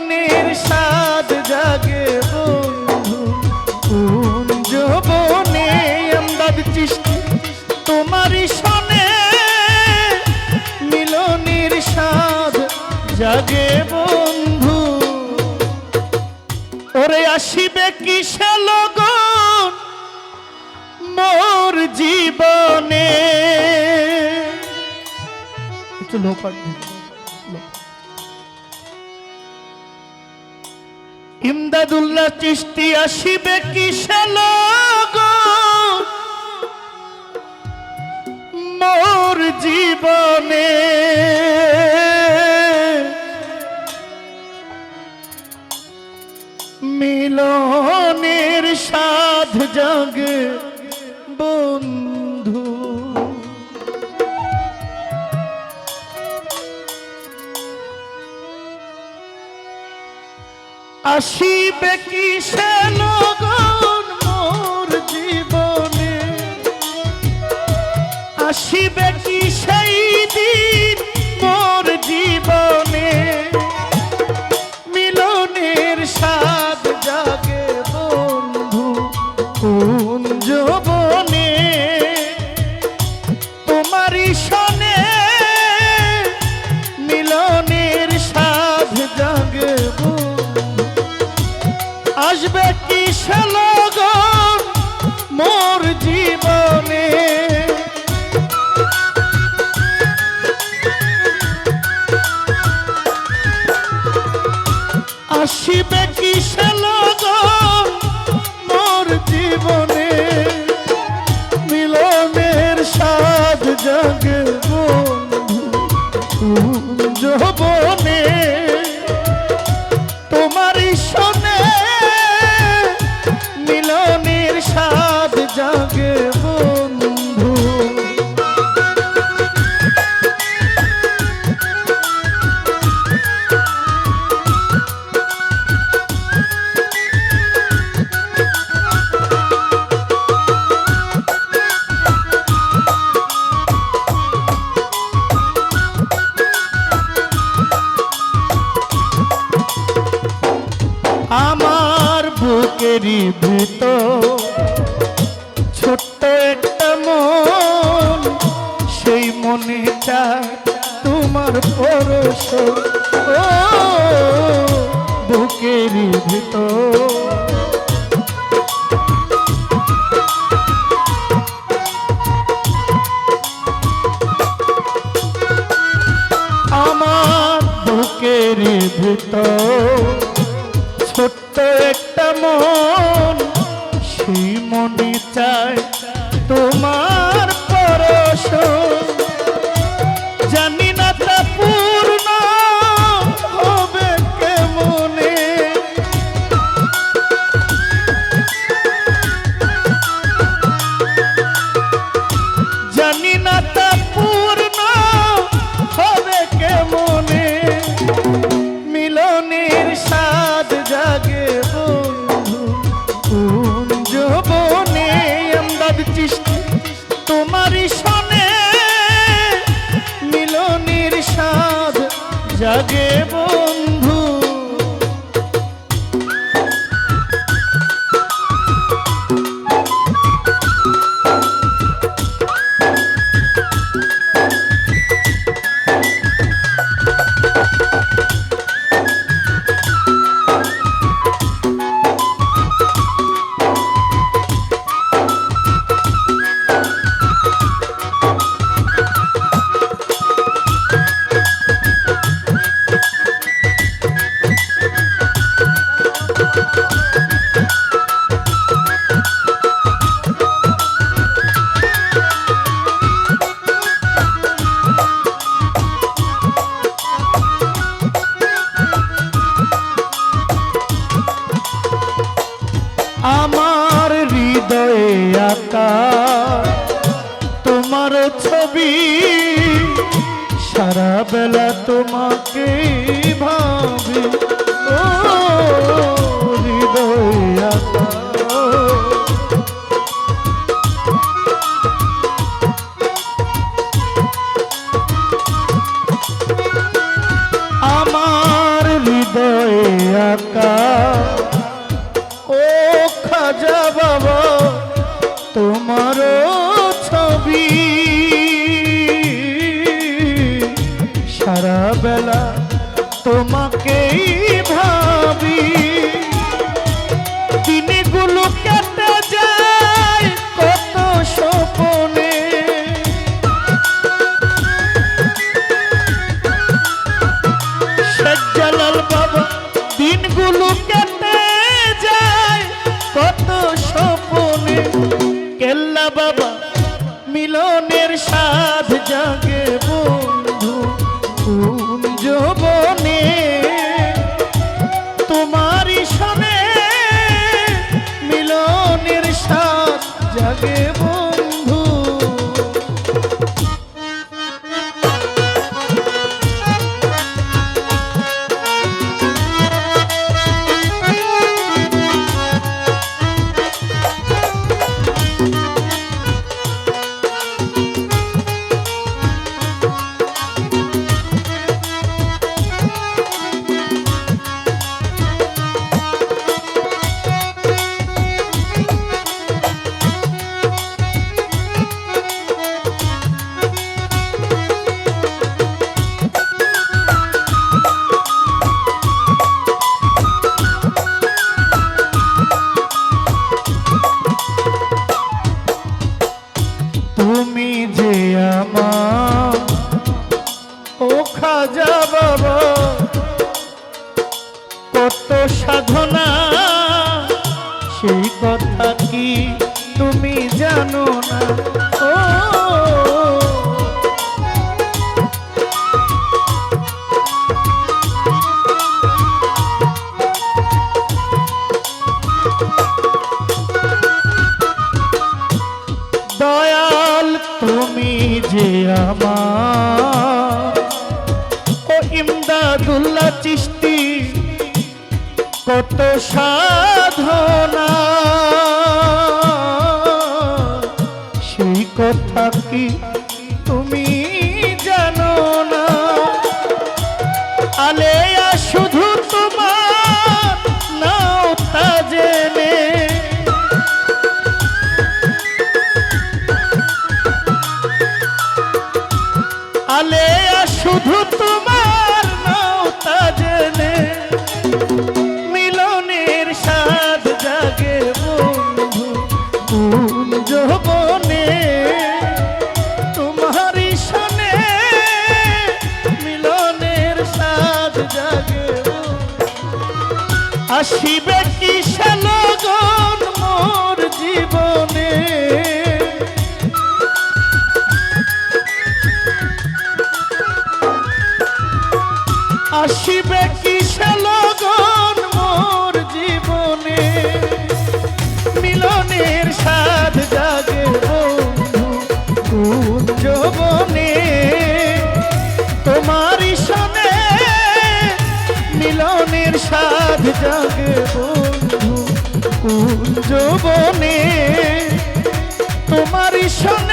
মিলনের স্বাদ জাগে বনে আমদাদ চিষ্টি তোমারই সনে? মিলনের জাগে বন্ধু। ওরে আসিবে কিসে লগন মোর জীবনে? ইমদাদুল্লাহ চিস্তি আসিবে লগন মোর জীবনে। মিলনের সাধ জাগে আসিবে কি সে লগন মোর জীবনে? আসিবে কি সেই দিন মোর জীবনে? মিলনের স্বাদ জাগে বন্ধু কুঞ্জ বনে বুকেরই ভিতর ছোট্ট একটা মন, সেই মনে চায় তোমার পরশ। ও, বুকেরই ভিতর আমার বুকের ভিতর চায় তোমার পরশ। জানি না তা পূর্ণ হবে কেমনে। জানি না তা পূর্ণ হবে কেমনে। মিলনের স্বাদ জাগে হৃদয়ে আঁকা। তোমার ছবি সারা বেলা তোমাকে ভাবি। ও সারা বেলা বন্ধু কুঞ্জবনে কত সাধনা সেই কথা কি তুমি জানো না? ও দয়াল তুমি যে আমার तो साधो আসিবে জাগে বন্ধু কুঞ্জবনে তোমার সঙ্গে